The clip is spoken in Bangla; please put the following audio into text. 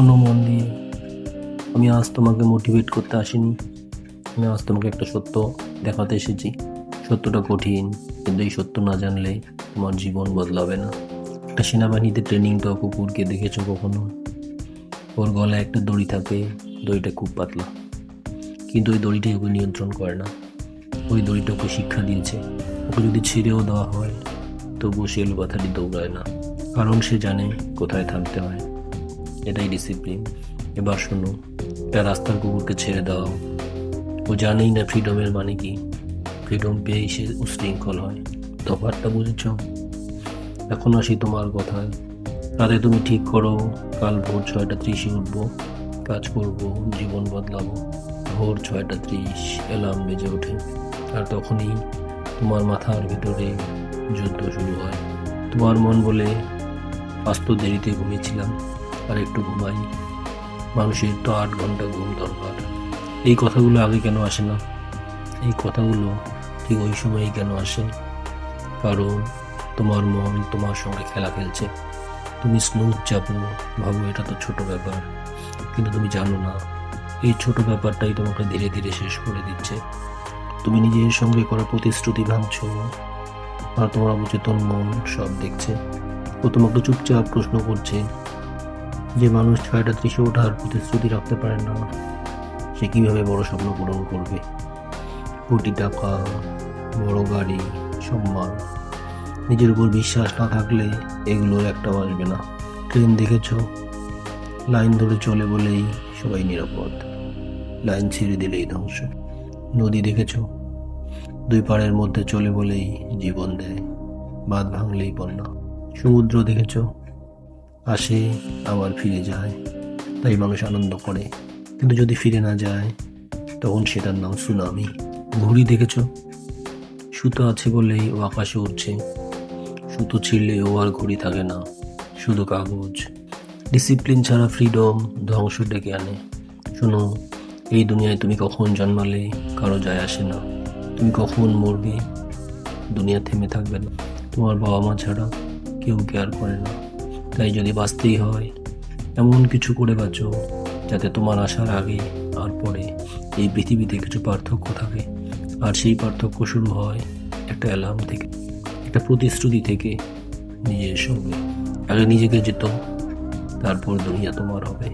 শোনো মন দিয়ে। আমি আজ তোমাকে মোটিভেট করতে আসিনি। আমি আজ তোমাকে একটা সত্য দেখাতে এসেছি। সত্যটা কঠিন, কিন্তু এই সত্য না জানলে তোমার জীবন বদলাবে না। একটা সেনাবাহিনীতে ট্রেনিং দেওয়া কুকুরকে দেখেছ কখনো? ওর গলায় একটা দড়ি থাকে, দড়িটা খুব পাতলা। কিন্তু ওই দড়িটাই ওকে নিয়ন্ত্রণ করে না। ওই দড়িটা ওকে শিক্ষা দিয়েছে। ওকে যদি ছেড়েও দেওয়া হয়, তবুও সে এলোপাথারি দৌড়ায় না। কারণ সে জানে কোথায় থামতে হয়। এটাই ডিসিপ্লিন এবার শোনো একটা রাস্তার কুকুরকে ছেড়ে দাও। ও জানেই না ফ্রিডমের মানে কি। ফ্রিডম পেয়েই সে উশৃঙ্খল হয়। তফাৎটা বুঝেছ? এখন আসি তোমার কথায়। রাতে তুমি ঠিক করো, কাল ভোর ছয়টা ত্রিশে উঠবো, কাজ করব, জীবন বদলাবো। ভোর ছয়টা ত্রিশ অ্যালার্ম বেজে ওঠে। আর তখনই তোমার মাথার ভিতরে যুদ্ধ শুরু হয়। তোমার মন বলে আস্ত দেরিতে ঘুমিয়েছিলাম। আর একটু ঘুমাই। মানুষের তো আট ঘণ্টা ঘুম দরকার। এই কথাগুলো আগে কেন আসে না? এই কথাগুলো ঠিক ওই সময়ই কেন আসে? কারণ তোমার মন তোমার সঙ্গে খেলা খেলছে। তুমি স্নুজ চাপো ভাবো এটা তো ছোট ব্যাপার। কিন্তু তুমি জানো না, এই ছোট ব্যাপারটাই তোমাকে ধীরে ধীরে শেষ করে দিচ্ছে। তুমি নিজের সঙ্গে করা প্রতিশ্রুতি ভাঙছো, আর তোমার অবচেতন মন সব দেখছে। ও তোমাকে চুপচাপ প্রশ্ন করছে যে মানুষ ছয়টা ত্রিশে ওঠার প্রতিশ্রুতি রাখতে পারে না সে কীভাবে বড় স্বপ্ন পূরণ করবে? কোটি টাকা, বড় গাড়ি, সম্মান। নিজের উপর বিশ্বাস না থাকলে এগুলোর একটাও আসবে না। ট্রেন দেখেছ? লাইন ধরে চলে বলেই সবাই নিরাপদ। লাইন ছেড়ে দিলেই ধ্বংস। নদী দেখেছ? দুই পাড়ের মধ্যে চলে বলেই জীবন দেয়। বাঁধ ভাঙলেই বন্যা। সমুদ্র দেখেছ? আসে, আবার ফিরে যায়। তাই মানুষ আনন্দ করে। কিন্তু যদি ফিরে না যায়, তখন সেটার নাম সুনামি। ঘুড়ি দেখেছ? সুতো আছে বলেই ও আকাশে উঠছে সুতো ছিঁড়লে ও আর ঘুড়ি থাকে না, শুধু কাগজ। ডিসিপ্লিন ছাড়া ফ্রিডম ধ্বংস ডেকে আনে। শোনো, এই দুনিয়ায় তুমি কখন জন্মালে কারও যায় আসে না। তুমি কখন মরবে? দুনিয়া থেমে থাকবে না। তোমার বাবা মা ছাড়া কেউ কেয়ার করে না। তাই যদি বাঁচতেই হয়, এমন কিছু করে বাঁচো যাতে তোমার আসার আগে আর পরে এই পৃথিবীতে কিছু পার্থক্য থাকে। আর সেই পার্থক্য শুরু হয় একটা অ্যালার্ম থেকে, একটা প্রতিশ্রুতি থেকে নিজের সঙ্গে। আগে নিজেকে যেত, তারপর দুনিয়া তোমার হবে।